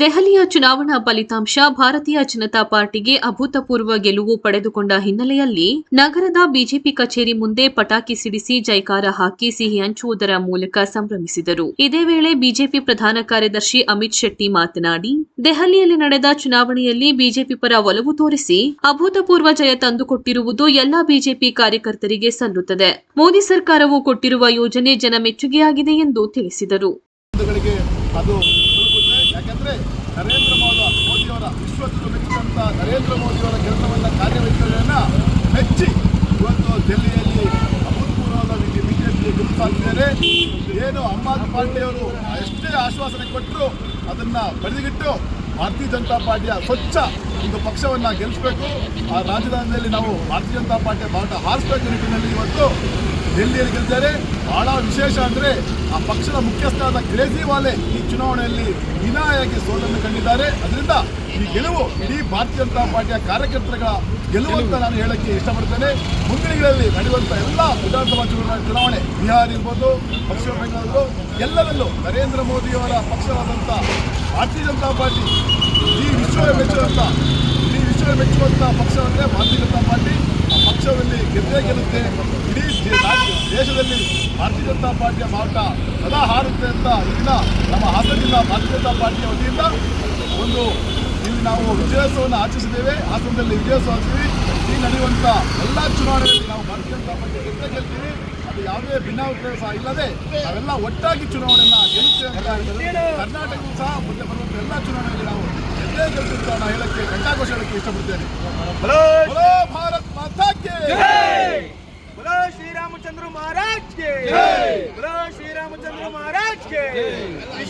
ದೆಹಲಿಯ ಚುನಾವಣಾ ಫಲಿತಾಂಶ ಭಾರತೀಯ ಜನತಾ ಪಾರ್ಟಿಗೆ ಅಭೂತಪೂರ್ವ ಗೆಲುವು ಪಡೆದುಕೊಂಡ ಹಿನ್ನೆಲೆಯಲ್ಲಿ ನಗರದ ಬಿಜೆಪಿ ಕಚೇರಿ ಮುಂದೆ ಪಟಾಕಿ ಸಿಡಿಸಿ ಜೈಕಾರ ಹಾಕಿ ಸಿಹಿ ಹಂಚುವುದರ ಮೂಲಕ ಸಂಭ್ರಮಿಸಿದರು. ಇದೇ ವೇಳೆ ಬಿಜೆಪಿ ಪ್ರಧಾನ ಕಾರ್ಯದರ್ಶಿ ಅಮಿತ್ ಶೆಟ್ಟಿ ಮಾತನಾಡಿ, ದೆಹಲಿಯಲ್ಲಿ ನಡೆದ ಚುನಾವಣೆಯಲ್ಲಿ ಬಿಜೆಪಿ ಪರ ಒಲವು ತೋರಿಸಿ ಅಭೂತಪೂರ್ವ ಜಯ ತಂದುಕೊಟ್ಟಿರುವುದು ಎಲ್ಲಾ ಬಿಜೆಪಿ ಕಾರ್ಯಕರ್ತರಿಗೆ ಸಲ್ಲುತ್ತದೆ. ಮೋದಿ ಸರ್ಕಾರವು ಕೊಟ್ಟಿರುವ ಯೋಜನೆ ಜನಮೆಚ್ಚುಗೆಯಾಗಿದೆ ಎಂದು ತಿಳಿಸಿದರು ಗಳಿಗೆ ಅದು ತಲುಪುತ್ತೆ ಯಾಕಂದ್ರೆ ನರೇಂದ್ರ ಮೋದಿ ಮೋದಿಯವರ ವಿಶ್ವದ ಮೆಚ್ಚಿದಂಥ ನರೇಂದ್ರ ಮೋದಿಯವರ ಕೆಲಸವನ್ನ ಕಾರ್ಯವೈಖರಿಯನ್ನ ಹೆಚ್ಚಿ ಇವತ್ತು ದೆಹಲಿಯಲ್ಲಿ ಅಭೂತಪೂರ್ವವಾದ ಬಿಜೆಪಿ ಗುರುತಾಗಿದ್ದಾರೆ ಏನು ಆಮ್ ಆದ್ಮಿ ಪಾರ್ಟಿಯವರು ಎಷ್ಟೇ ಆಶ್ವಾಸನೆ ಕೊಟ್ಟರು ಅದನ್ನು ಬದಿಗಿಟ್ಟು ಭಾರತೀಯ ಜನತಾ ಪಾರ್ಟಿಯ ಸ್ವಚ್ಛ ಒಂದು ಪಕ್ಷವನ್ನು ಗೆಲ್ಲಿಸಬೇಕು. ಆ ರಾಜಧಾನಿಯಲ್ಲಿ ನಾವು ಭಾರತೀಯ ಜನತಾ ಪಾರ್ಟಿಯ ಬಾವುಟ ಹಾರಿಸಬೇಕು ನಿಟ್ಟಿನಲ್ಲಿ ಇವತ್ತು ಡೆಲ್ಲಿಯಲ್ಲಿ ಗೆದ್ದಿದ್ದಾರೆ ಬಹಳ ವಿಶೇಷ ಅಂದರೆ ಆ ಪಕ್ಷದ ಮುಖ್ಯಸ್ಥರಾದ ಕೇಜ್ರಿವಾಲೆ ಈ ಚುನಾವಣೆಯಲ್ಲಿ ವಿನಾಯಕಿ ಸೋಲನ್ನು ಕಂಡಿದ್ದಾರೆ. ಅದರಿಂದ ಈ ಗೆಲುವು ಇಡೀ ಭಾರತೀಯ ಜನತಾ ಪಾರ್ಟಿಯ ಕಾರ್ಯಕರ್ತರ ಗೆಲುವು ಅಂತ ನಾನು ಹೇಳಕ್ಕೆ ಇಷ್ಟಪಡ್ತೇನೆ. ಮುಂದಿನಗಳಲ್ಲಿ ನಡೆಯುವಂಥ ಎಲ್ಲ ವಿಧಾನಸಭಾ ಚುನಾವಣೆ ಬಿಹಾರ್ ಇರ್ಬೋದು, ಪಶ್ಚಿಮ ಬೆಂಗಾಳದಲ್ಲೂ ಎಲ್ಲರಲ್ಲೂ ನರೇಂದ್ರ ಮೋದಿಯವರ ಪಕ್ಷವಾದಂಥ ಭಾರತೀಯ ಜನತಾ ಪಾರ್ಟಿ ಈ ವಿಶ್ವ ಮೆಚ್ಚುವಂಥ ಈ ವಿಶ್ವ ಮೆಚ್ಚುವಂಥ ಪಕ್ಷವನ್ನೇ ಭಾರತೀಯ ಜನತಾ ಪಾರ್ಟಿ. ಆ ಪಕ್ಷದಲ್ಲಿ ಗೆದ್ದೇ ಗೆಲ್ಲುತ್ತೆ. ಇಡೀ ದೇಶದಲ್ಲಿ ಭಾರತೀಯ ಜನತಾ ಪಾರ್ಟಿಯ ಬಾವುಟ ಸದಾ ಹಾರುತ್ತೆ ಅಂತ ಇಲ್ಲಿನ ನಮ್ಮ ಹಾಸನ ಜಿಲ್ಲಾ ಭಾರತೀಯ ಜನತಾ ಪಾರ್ಟಿಯ ವತಿಯಿಂದ ಒಂದು ಇಲ್ಲಿ ನಾವು ವಿಜಯೋತ್ಸವವನ್ನು ಆಚರಿಸಿದ್ದೇವೆ. ಆ ಸಂದರ್ಭದಲ್ಲಿ ವಿಜಯೋತ್ಸವ ಆಗ್ತೀವಿ ಈ ನಡೆಯುವಂಥ ಎಲ್ಲ ಚುನಾವಣೆಗಳಲ್ಲಿ ನಾವು ಭಾರತೀಯ ಜನತಾ ಪಕ್ಷ ಗೆದ್ದ ಗೆಲ್ತೀವಿ. ಅದು ಯಾವುದೇ ಭಿನ್ನಾಭಿಪ್ರಾಯ ಸಹ ಇಲ್ಲದೆ ನಾವೆಲ್ಲ ಒಟ್ಟಾಗಿ ಚುನಾವಣೆಯನ್ನು ಗೆಲ್ಲುತ್ತೇವೆ ಅಂತ ಕರ್ನಾಟಕವೂ ಸಹ ಮುಂದೆ ಬರುವಂಥ ಎಲ್ಲ ಚುನಾವಣೆಗಳಲ್ಲಿ ನಾವು ಗೆದ್ದೇ ಗೆಲ್ತೀವಿ ಅಂತ ಹೇಳಕ್ಕೆ ಘಂಟಾಘೋಷ ಹೇಳಕ್ಕೆ ಇಷ್ಟಪಡ್ತೇನೆ. ಭಾರತ್ ಮಾತಾಕ್ಕೆ! ಶ್ರೀರಾಮಚಂದ್ರ ಮಹಾರಾಜ್ಗೆ! ಶ್ರೀರಾಮಚಂದ್ರ ಮಹಾರಾಜ್ಗೆ!